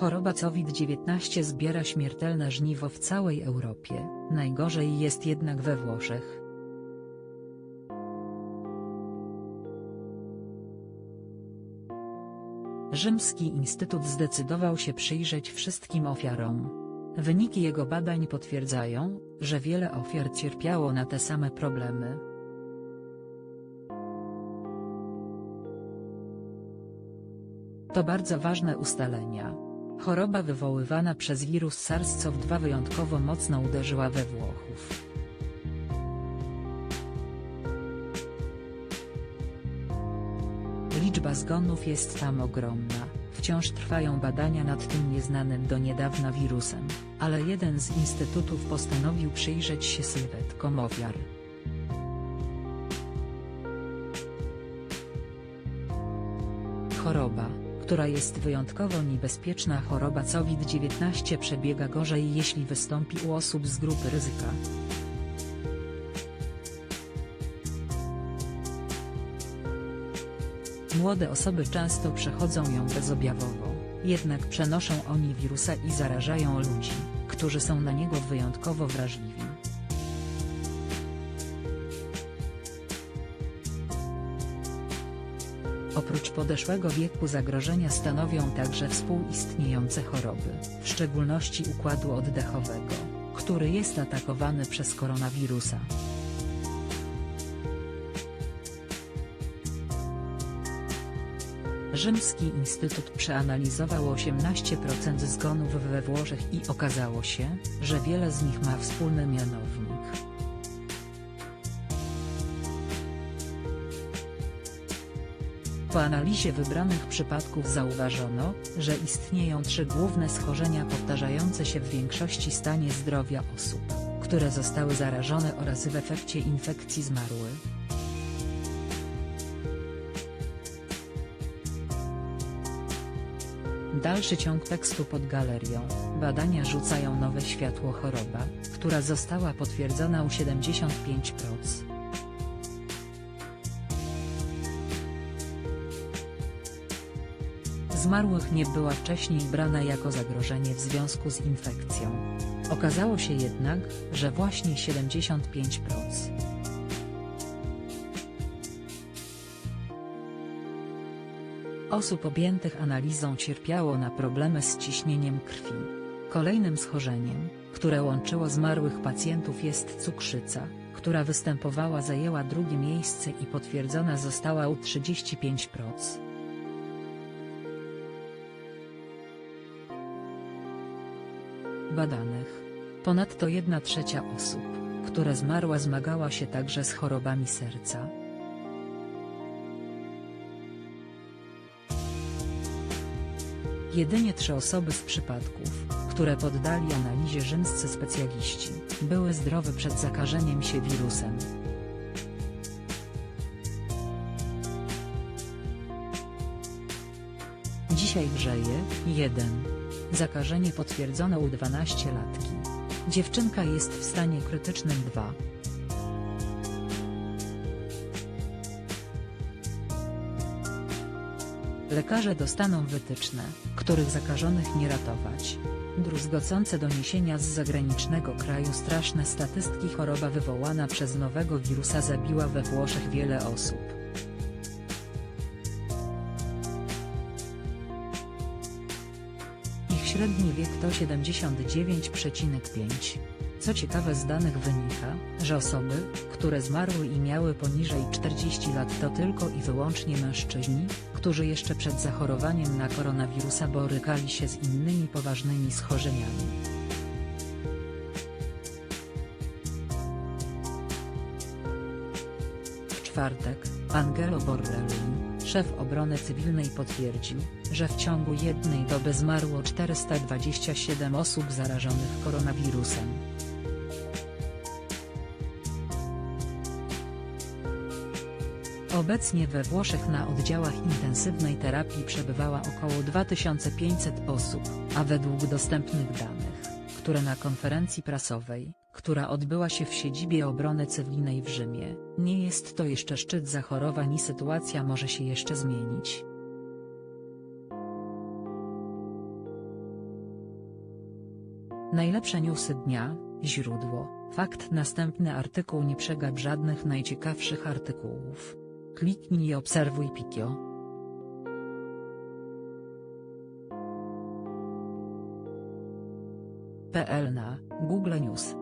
Choroba COVID-19 zbiera śmiertelne żniwo w całej Europie, najgorzej jest jednak we Włoszech. Rzymski Instytut zdecydował się przyjrzeć wszystkim ofiarom. Wyniki jego badań potwierdzają, że wiele ofiar cierpiało na te same problemy. To bardzo ważne ustalenia. Choroba wywoływana przez wirus SARS-CoV-2 wyjątkowo mocno uderzyła we Włochów. Liczba zgonów jest tam ogromna, wciąż trwają badania nad tym nieznanym do niedawna wirusem, ale jeden z instytutów postanowił przyjrzeć się sylwetkom ofiar. Choroba, która jest wyjątkowo niebezpieczna choroba COVID-19 przebiega gorzej jeśli wystąpi u osób z grupy ryzyka. Młode osoby często przechodzą ją bezobjawowo, jednak przenoszą oni wirusa i zarażają ludzi, którzy są na niego wyjątkowo wrażliwi. Oprócz podeszłego wieku zagrożenia stanowią także współistniejące choroby, w szczególności układu oddechowego, który jest atakowany przez koronawirusa. Rzymski Instytut przeanalizował 18% zgonów we Włoszech i okazało się, że wiele z nich ma wspólny mianownik. Po analizie wybranych przypadków zauważono, że istnieją trzy główne schorzenia powtarzające się w większości stanie zdrowia osób, które zostały zarażone oraz w efekcie infekcji zmarły. Dalszy ciąg tekstu pod galerią. Badania rzucają nowe światło choroba, która została potwierdzona u 75%. Zmarłych nie była wcześniej brana jako zagrożenie w związku z infekcją. Okazało się jednak, że właśnie 75%. Osób objętych analizą cierpiało na problemy z ciśnieniem krwi. Kolejnym schorzeniem, które łączyło zmarłych pacjentów jest cukrzyca, która występowała zajęła drugie miejsce i potwierdzona została u 35%. Badanych. Ponadto jedna trzecia osób, które zmarła zmagała się także z chorobami serca. Jedynie trzy osoby z przypadków, które poddali analizie rzymscy specjaliści, były zdrowe przed zakażeniem się wirusem. Dzisiaj grzeje, 1. Zakażenie potwierdzono u 12-latki. Dziewczynka jest w stanie krytycznym 2. Lekarze dostaną wytyczne, których zakażonych nie ratować. Druzgocące doniesienia z zagranicznego kraju straszne statystyki choroba wywołana przez nowego wirusa zabiła we Włoszech wiele osób. Średni wiek to 79,5. Co ciekawe z danych wynika, że osoby, które zmarły i miały poniżej 40 lat to tylko i wyłącznie mężczyźni, którzy jeszcze przed zachorowaniem na koronawirusa borykali się z innymi poważnymi schorzeniami. W czwartek, Angelo Borrelli, szef obrony cywilnej potwierdził, że w ciągu jednej doby zmarło 427 osób zarażonych koronawirusem. Obecnie we Włoszech na oddziałach intensywnej terapii przebywała około 2500 osób, a według dostępnych danych, które na konferencji prasowej, która odbyła się w siedzibie obrony cywilnej w Rzymie, nie jest to jeszcze szczyt zachorowań i sytuacja może się jeszcze zmienić. Najlepsze newsy dnia, źródło, fakt następny artykuł nie przegap żadnych najciekawszych artykułów. Kliknij i obserwuj Pikio. PL na Google News